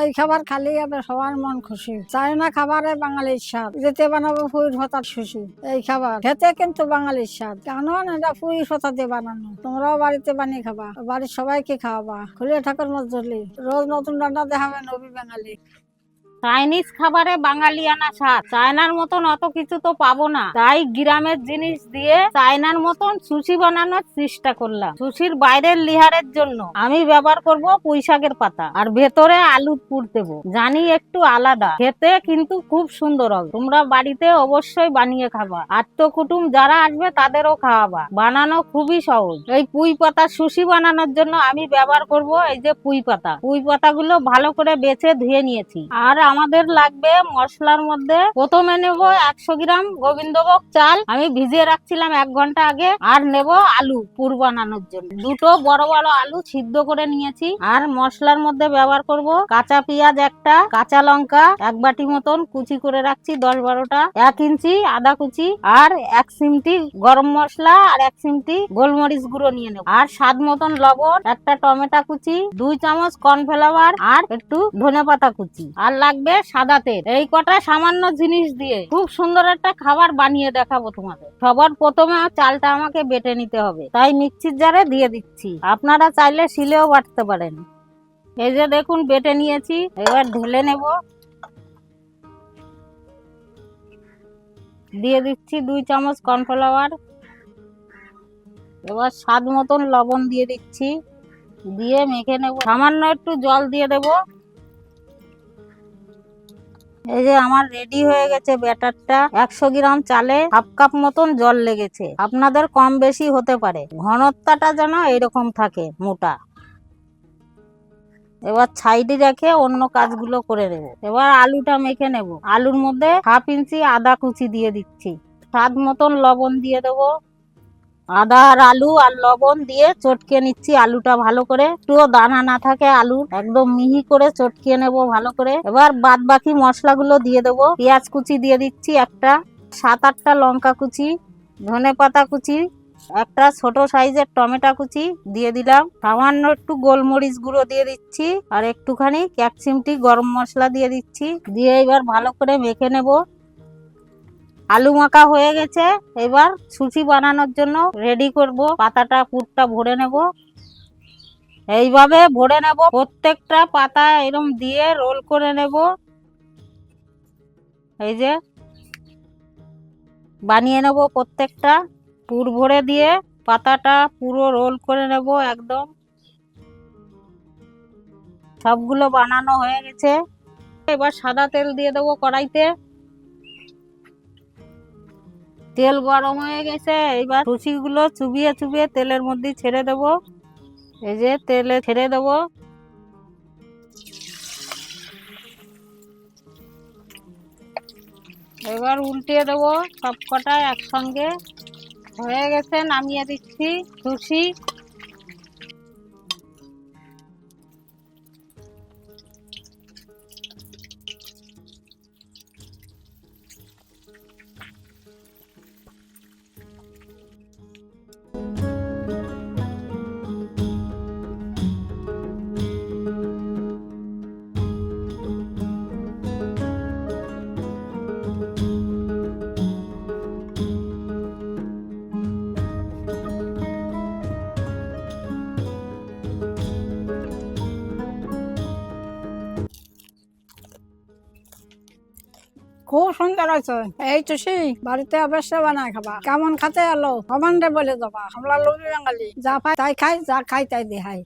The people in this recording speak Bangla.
এই খাবার খালি আবার সবার মন খুশি। চাই না খাবারে বাঙালির স্বাদ। যেতে বানাবো ফুইর হতার সুশি এই খাবার খেতে কিন্তু বাঙালির স্বাদ। কেন এটা ফুইর হতা দিয়ে বানানো? তোমরাও বাড়িতে বানিয়ে খাবা। বাড়ির সবাইকে খাওয়াবা। খুলে ঠাকুর মজলি রোজ নতুন রান্না দেখাবে নবী বাঙালি। চাইনিজ খাবারে বাঙালিয়ানা স্বাদ। চায়নার মতন অত কিছু তো পাবো না। তাই গ্রামের জিনিস দিয়ে চায়নার মতন সুশি বানানোর চেষ্টা করলাম। সুশির বাইরের লিহারের জন্য। আমি ব্যবহার করব পুঁই শাকের পাতা। আর ভেতরে আলুর পুর দেবো। জানি একটু আলাদা। খেতে কিন্তু খুব সুন্দর হবে। তোমরা বাড়িতে অবশ্যই বানিয়ে খাবা। আত্মকুটুম যারা আসবে তাদেরও খাওয়াবা। বানানো খুবই সহজ। এই পুঁই পাতা সুশি বানানোর জন্য আমি ব্যবহার করব এই যে পুঁই পাতা। পুঁই পাতাগুলো ভালো করে বেছে ধুয়ে নিয়েছি। আর আমাদের লাগবে মশলার মধ্যে। প্রথমে নেব একশো গ্রাম গোবিন্দভোগ চাল। আমি ভিজিয়ে রাখছিলাম এক ঘণ্টা আগে। আর নেব আলু পুর বানানোর জন্য। দুটো বড় বড় আলু সিদ্ধ করে নিয়েছি। আর মশলার মধ্যে ব্যবহার করব কাঁচা পেঁয়াজ একটা, কাঁচা লঙ্কা এক বাটি মতন কুচি করে রাখছি দশ বারোটা। এক ইঞ্চি আদা কুচি আর এক সিমটি গরম মশলা আর এক সিমটি গোলমরিচ গুঁড়ো নিয়ে নেব। আর স্বাদ মতন লবণ, একটা টমেটো কুচি, দুই চামচ কর্নফ্লাওয়ার আর একটু ধনে পাতা কুচি। আর লাগবে সাদা তেল এই কটা সামান্য জিনিস দিয়ে খুব সুন্দর একটা খাবার বানিয়ে দেখাবো তোমাদের। সবার প্রথমে চালটা আমাকে বেটে নিতে হবে। তাই মিক্সির জারে দিয়ে দিচ্ছি। আপনারা চাইলে শিলেও বাটতে পারেন। এই যে দেখুন, বেটে নিয়েছি। এবার ঢেলে নেব। দিয়ে দিচ্ছি দুই চামচ কর্নফ্লাওয়ার। এবার স্বাদ মতন লবণ দিয়ে দিচ্ছি। দিয়ে মেখে নেব। সামান্য একটু জল দিয়ে দেব। এই যে আমার রেডি হয়ে গেছে ব্যাটারটা। একশো গ্রাম চালে হাফ কাপ মতন জল লেগেছে। আপনাদের কম বেশি হতে পারে। ঘনত্বটা যেন এরকম থাকে মোটা। এবার সাইডে রেখে অন্য কাজগুলো করে নেব। এবার আলুটা মেখে নেব। আলুর মধ্যে হাফ ইঞ্চি আদা কুচি দিয়ে দিচ্ছি। স্বাদ মতন লবণ দিয়ে দেবো। আদা আর আলু আর লবণ দিয়ে চটকে নিচ্ছি আলুটা ভালো করে। একটুও দানা না থাকে আলু একদম মিহি করে চটকিয়ে নেব ভালো করে। এবার বাদ বাকি মশলাগুলো দিয়ে দেবো। পেঁয়াজ কুচি দিয়ে দিচ্ছি একটা, সাত আটটা লঙ্কা কুচি, ধনে পাতা কুচি, একটা ছোট সাইজের টমেটো কুচি দিয়ে দিলাম। সামান্য একটু গোলমরিচ গুঁড়ো দিয়ে দিচ্ছি আর একটুখানি ক্যাপসিমটি গরম মশলা দিয়ে দিচ্ছি। দিয়ে এবার ভালো করে মেখে নেব। আলু মাখা হয়ে গেছে, এবার সুশি বানানোর জন্য রেডি করব। পাতাটা, পুরটা ভরে নেব। এইভাবে ভরে নেব। প্রত্যেকটা পাতা এরম দিয়ে রোল করে নেব। এই যে বানিয়ে নেব প্রত্যেকটা। পুর ভরে দিয়ে পাতাটা পুরো রোল করে নেব একদম। সবগুলো বানানো হয়ে গেছে। এবার সাদা তেল দিয়ে দেবো কড়াইতে। তেল গরম হয়ে গেছে এবার সুশি গুলো চুবিয়ে চুবিয়ে তেলের মধ্যে ছেড়ে দেব। এই যে তেলে ছেড়ে দেব। এবার উল্টিয়ে দেব সব কটা একসঙ্গে। হয়ে গেছে, নামিয়ে দিচ্ছি সুশি খুব সুন্দর আছে এই চুষি, বাড়িতে অবশ্যই বানায় খাবা। কেমন খাতে আলো কমান্ডে বলে যাবা আমরা লোক বাঙালি। যা পাই তাই খাই, যা খাই তাই দেখাই